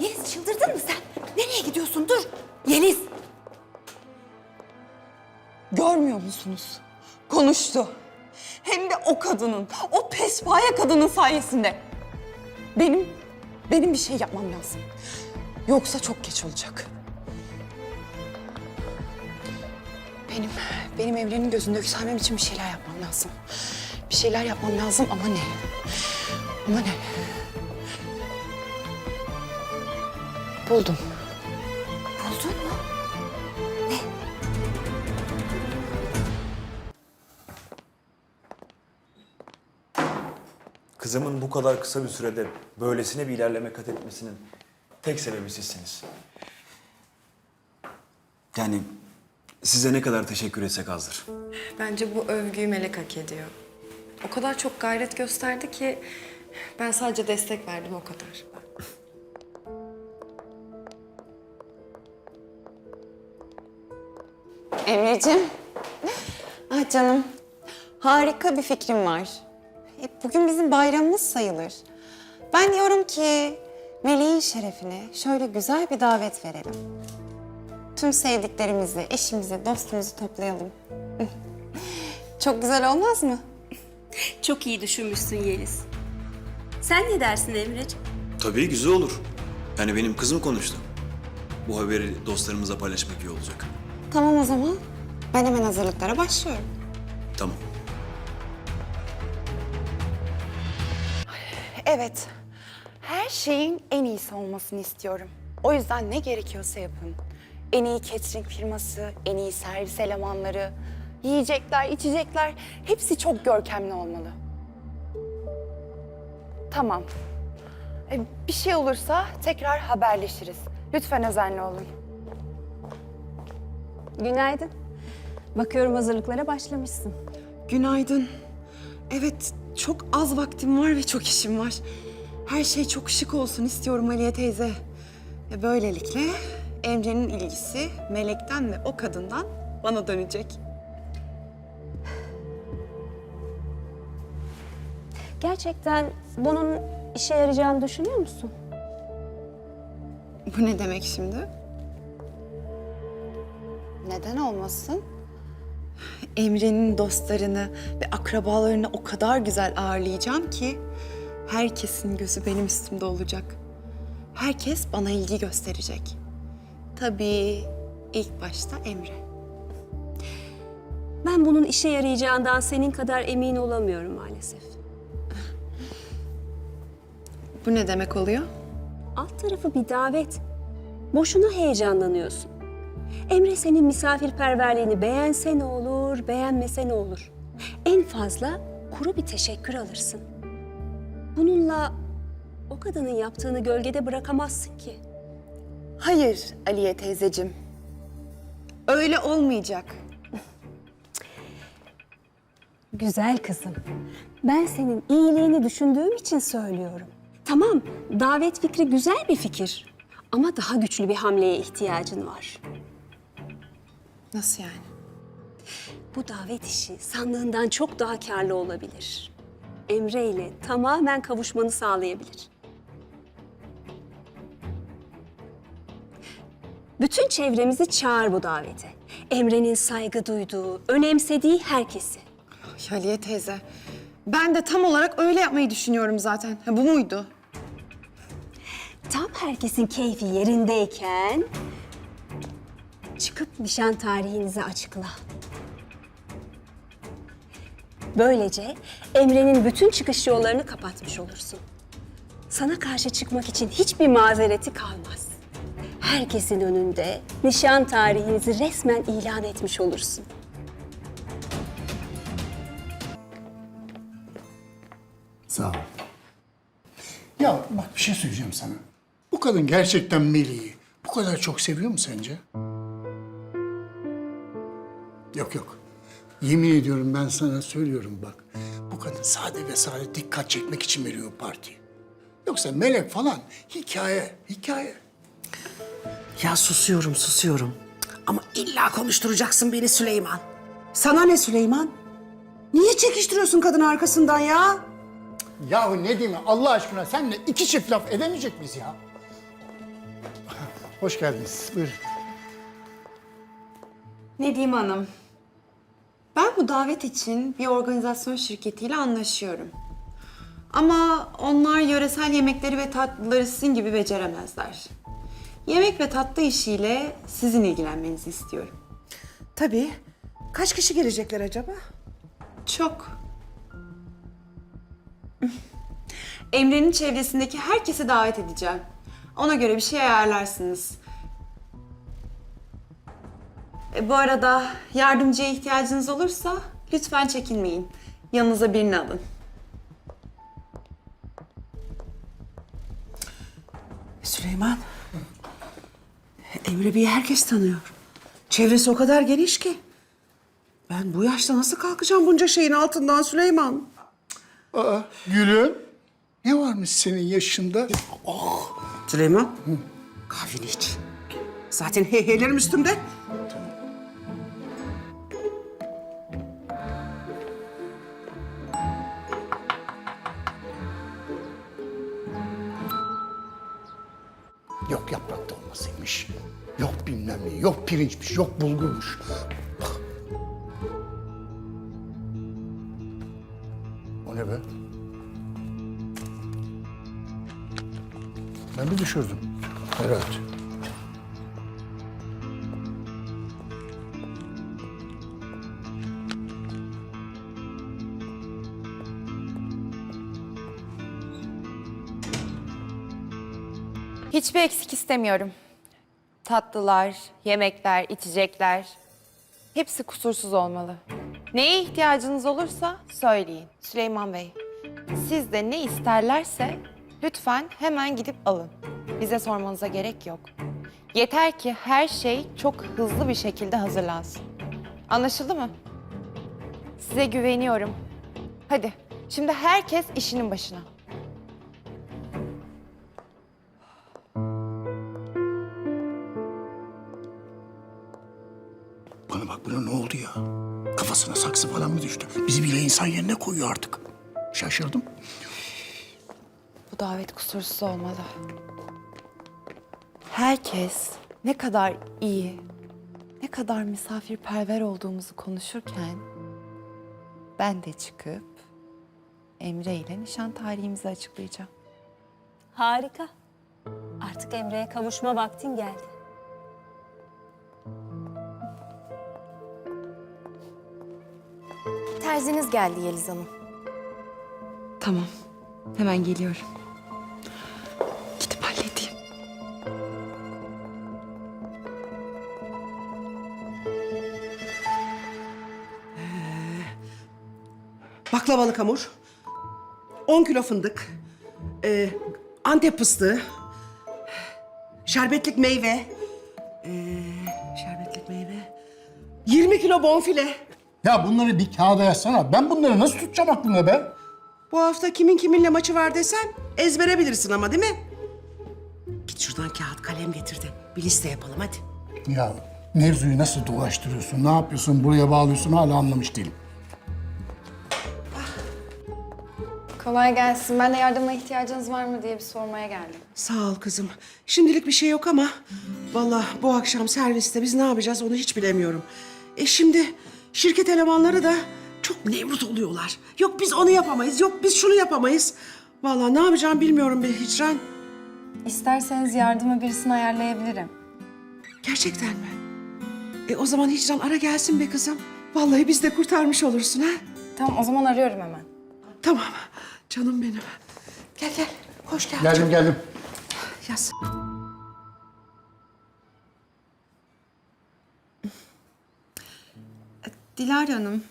Yeliz çıldırdın mı sen? Nereye gidiyorsun? Dur. Yeliz. Görmüyor musunuz? Konuştu. Hem de o kadının, o pespaya kadının sayesinde. Benim, benim bir şey yapmam lazım. Yoksa çok geç olacak. Benim, benim evrenin gözünde yükselmem için bir şeyler yapmam lazım. Bir şeyler yapmam lazım ama ne? Ama ne? Buldum. Buldun mu? Kızımın bu kadar kısa bir sürede böylesine bir ilerleme kat etmesinin tek sebebi sizsiniz. Yani size ne kadar teşekkür etsek azdır. Bence bu övgüyü Melek hak ediyor. O kadar çok gayret gösterdi ki ben sadece destek verdim o kadar. Emre'cim. Ah canım. Harika bir fikrim var. E, bugün bizim bayramımız sayılır. Ben diyorum ki Meleğin şerefine şöyle güzel bir davet verelim. Tüm sevdiklerimizi, eşimizi, dostumuzu toplayalım. Çok güzel olmaz mı? Çok iyi düşünmüşsün Yeliz. Sen ne dersin Emre'ciğim? Tabii güzel olur. Yani benim kızım konuştu. Bu haberi dostlarımıza paylaşmak iyi olacak. Tamam o zaman. Ben hemen hazırlıklara başlıyorum. Tamam. Evet. Her şeyin en iyisi olmasını istiyorum. O yüzden ne gerekiyorsa yapın. En iyi catering firması, en iyi servis elemanları, yiyecekler, içecekler hepsi çok görkemli olmalı. Tamam. E, bir şey olursa tekrar haberleşiriz. Lütfen özenli olun. Günaydın. Bakıyorum hazırlıklara başlamışsın. Günaydın. Evet, çok az vaktim var ve çok işim var. Her şey çok şık olsun istiyorum Aliye teyze. Ve böylelikle Emre'nin ilgisi Melek'ten ve o kadından bana dönecek. Gerçekten bunun işe yarayacağını düşünüyor musun? Bu ne demek şimdi? Neden olmasın? Emre'nin dostlarını ve akrabalarını o kadar güzel ağırlayacağım ki herkesin gözü benim üstümde olacak. Herkes bana ilgi gösterecek. Tabii ilk başta Emre. Ben bunun işe yarayacağından senin kadar emin olamıyorum maalesef. Bu ne demek oluyor? Alt tarafı bir davet. Boşuna heyecanlanıyorsun. Emre senin misafirperverliğini beğense ne olur, beğenmese ne olur. En fazla kuru bir teşekkür alırsın. Bununla o kadının yaptığını gölgede bırakamazsın ki. Hayır Aliye teyzecim. Öyle olmayacak. Güzel kızım. Ben senin iyiliğini düşündüğüm için söylüyorum. Tamam, davet fikri güzel bir fikir. Ama daha güçlü bir hamleye ihtiyacın var. Nasıl yani? Bu davet işi sandığından çok daha karlı olabilir. Emre ile tamamen kavuşmanı sağlayabilir. Bütün çevremizi çağır bu davete. Emre'nin saygı duyduğu, önemsediği herkesi. Ay, Aliye teyze. Ben de tam olarak öyle yapmayı düşünüyorum zaten. Ha, bu muydu? Tam herkesin keyfi yerindeyken çıkıp nişan tarihinizi açıkla. Böylece Emre'nin bütün çıkış yollarını kapatmış olursun. Sana karşı çıkmak için hiçbir mazereti kalmaz. Herkesin önünde nişan tarihinizi resmen ilan etmiş olursun. Sağ ol. Ya bak bir şey söyleyeceğim sana. Bu kadın gerçekten Melih'i bu kadar çok seviyor mu sence? Yok yok. Yemin ediyorum ben sana söylüyorum bak. Bu kadın sade ve sade dikkat çekmek için veriyor partiyi. Yoksa melek falan hikaye, hikaye. Ya susuyorum, susuyorum. Ama illa konuşturacaksın beni Süleyman. Sana ne Süleyman? Niye çekiştiriyorsun kadın arkasından ya? Yahu ne diyeyim Allah aşkına senle iki çift laf edemeyecek miyiz ya? Hoş geldiniz. Buyurun. Nedim Hanım. Ben bu davet için bir organizasyon şirketiyle anlaşıyorum. Ama onlar yöresel yemekleri ve tatlıları sizin gibi beceremezler. Yemek ve tatlı işiyle sizin ilgilenmenizi istiyorum. Tabii. Kaç kişi gelecekler acaba? Çok. Emre'nin çevresindeki herkesi davet edeceğim. Ona göre bir şey ayarlarsınız. E, bu arada yardımcıya ihtiyacınız olursa lütfen çekinmeyin. Yanınıza birini alın. Süleyman. Emre Bey'i herkes tanıyor. Çevresi o kadar geniş ki. Ben bu yaşta nasıl kalkacağım bunca şeyin altından Süleyman? Aa, gülüm. Ne varmış senin yaşında? Süleyman. Kahveni iç. Zaten heyheylerim üstümde. Yok yaprak dolmasıymış. Yok bilmem ne, yok pirinçmiş, yok bulgurmuş. O ne be? Ben mi düşürdüm? Evet. Hiçbir eksik istemiyorum. Tatlılar, yemekler, içecekler hepsi kusursuz olmalı. Neye ihtiyacınız olursa söyleyin Süleyman Bey. Siz de ne isterlerse lütfen hemen gidip alın. Bize sormanıza gerek yok. Yeter ki her şey çok hızlı bir şekilde hazırlansın. Anlaşıldı mı? Size güveniyorum. Hadi şimdi herkes işinin başına. Bak buna ne oldu ya? Kafasına saksı falan mı düştü? Bizi bile insan yerine koyuyor artık. Şaşırdım. Bu davet kusursuz olmalı. Herkes ne kadar iyi, ne kadar misafirperver olduğumuzu konuşurken ben de çıkıp Emre ile nişan tarihimizi açıklayacağım. Harika. Artık Emre'ye kavuşma vaktin geldi. Terziniz geldi Yeliz Hanım. Tamam. Hemen geliyorum. Gidip halledeyim. Baklavalık hamur. 10 kilo fındık. Ee, Antep fıstığı. Şerbetlik meyve. Ee, şerbetlik meyve. 20 kilo bonfile. Ya bunları bir kağıda yazsana. Ben bunları nasıl tutacağım aklımda be? Bu hafta kimin kiminle maçı var desen ezbere bilirsin ama değil mi? Git şuradan kağıt kalem getir de bir liste yapalım hadi. Ya mevzuyu nasıl dolaştırıyorsun, ne yapıyorsun, buraya bağlıyorsun hala anlamış değilim. Kolay gelsin. Ben de yardıma ihtiyacınız var mı diye bir sormaya geldim. Sağ ol kızım. Şimdilik bir şey yok ama vallahi bu akşam serviste biz ne yapacağız onu hiç bilemiyorum. E şimdi şirket elemanları da çok nevrut oluyorlar. Yok biz onu yapamayız, yok biz şunu yapamayız. Vallahi ne yapacağım bilmiyorum be Hicran. İsterseniz yardıma birisini ayarlayabilirim. Gerçekten mi? E o zaman Hicran ara gelsin be kızım. Vallahi biz de kurtarmış olursun ha. Tamam o zaman arıyorum hemen. Tamam. Canım benim. Gel gel. Hoş geldin. Geldim geldim. Yaz. Dilara Hanım,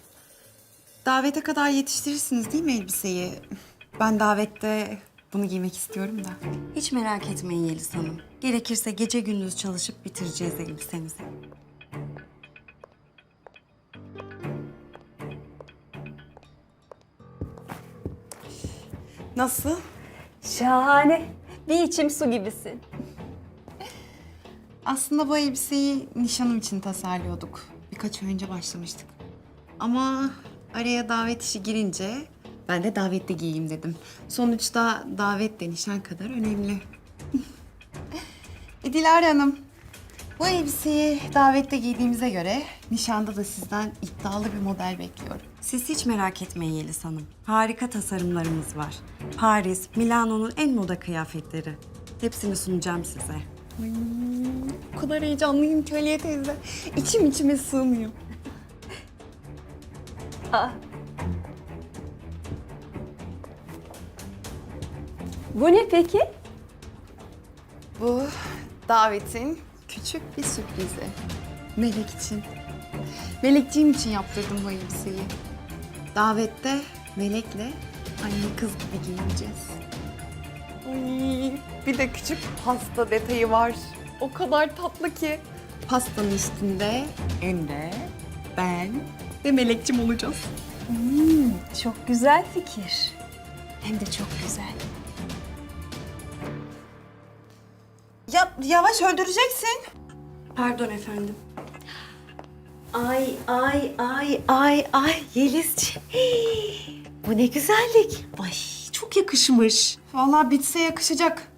davete kadar yetiştirirsiniz değil mi elbiseyi? Ben davette bunu giymek istiyorum da. Hiç merak etmeyin Yeliz Hanım. Gerekirse gece gündüz çalışıp bitireceğiz elbisemizi. Nasıl? Şahane. Bir içim su gibisin. Aslında bu elbiseyi nişanım için tasarlıyorduk. Birkaç ay önce başlamıştık. Ama araya davet işi girince ben de davette giyeyim dedim. Sonuçta davet de nişan kadar önemli. e, Dilara Hanım, Bu elbiseyi davette giydiğimize göre nişanda da sizden iddialı bir model bekliyorum. Siz hiç merak etmeyin Yeliz Hanım. Harika tasarımlarımız var. Paris, Milano'nun en moda kıyafetleri. Hepsini sunacağım size. Ay, o kadar heyecanlıyım ki Aliye teyze. İçim içime sığmıyor. Bu ne peki? Bu davetin küçük bir sürprizi. Melek için. Melekciğim için yaptırdım bu elbiseyi. Davette Melek'le anne kız gibi giyineceğiz. Ay, bir de küçük pasta detayı var. O kadar tatlı ki. Pastanın üstünde Emre, ben ve Melek'cim olacağız. Çok güzel fikir. Hem de çok güzel. Ya yavaş öldüreceksin. Pardon efendim. Ay ay ay ay ay Yelizciğim. Bu ne güzellik. Ay çok yakışmış. Vallahi bitse yakışacak.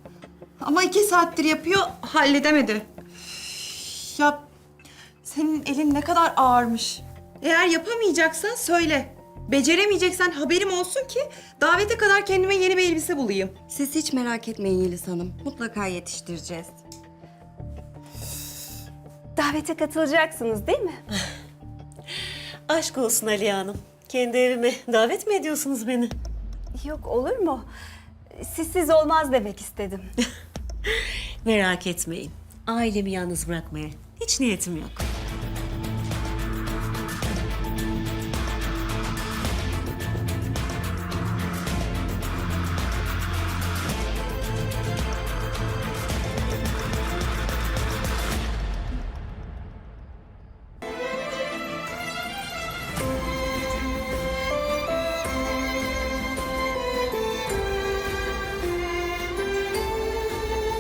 Ama iki saattir yapıyor, halledemedi. Üf, Ya senin elin ne kadar ağırmış. Eğer yapamayacaksan söyle. Beceremeyeceksen haberim olsun ki davete kadar kendime yeni bir elbise bulayım. Siz hiç merak etmeyin Yeliz Hanım. Mutlaka yetiştireceğiz. Davete katılacaksınız değil mi? Aşk olsun Aliye Hanım. Kendi evime davet mi ediyorsunuz beni? Yok olur mu? Sizsiz olmaz demek istedim. Merak etmeyin. Ailemi yalnız bırakmaya hiç niyetim yok.